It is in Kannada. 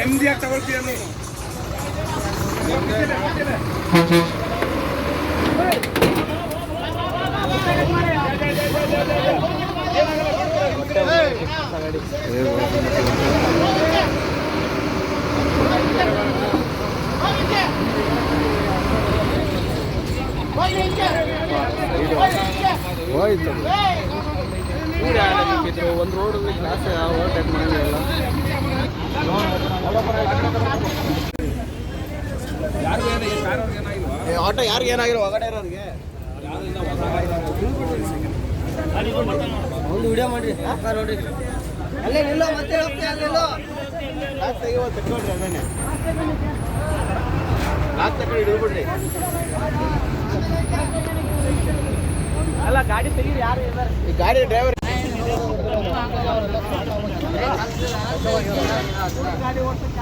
ನೆಮ್ಮದಿಯಾಗಿ ತಗೊಳ್ತೀಯ ನೀನು ಹೋಯ್ತು ಒಂದು ರೋಡ್ ಆಟೋ ಯಾರಿಗೆ ಏನಾಗಿರೋ ಹೊಗಡೆ ಇರೋರಿಗೆ. ಒಂದು ವಿಡಿಯೋ ಮಾಡ್ರಿ ನೋಡ್ರಿ. ಅಲ್ಲೇ ನಿಲ್ಲೋ ಮತ್ತೆ ಹೋಗ್ತೀಯ ಅಲ್ಲೆಲ್ಲೋ ಲಾಕ್ ತೆಗಿವ ತಗೊಳ್ರಿ ಅದನ್ನೇ. ಲಾಕ್ ತಗೊಂಡು ಹಿಡಿದ್ಬಿಡ್ರಿ ಅಲ್ಲ ಗಾಡಿ ತೆಗೀರಿ ಯಾರು ಇದ್ದಾರೆ? ಈ ಗಾಡಿ ಡ್ರೈವರ್ ಗಾಡಿ ಓಡ್ಸಕ್ಕೆ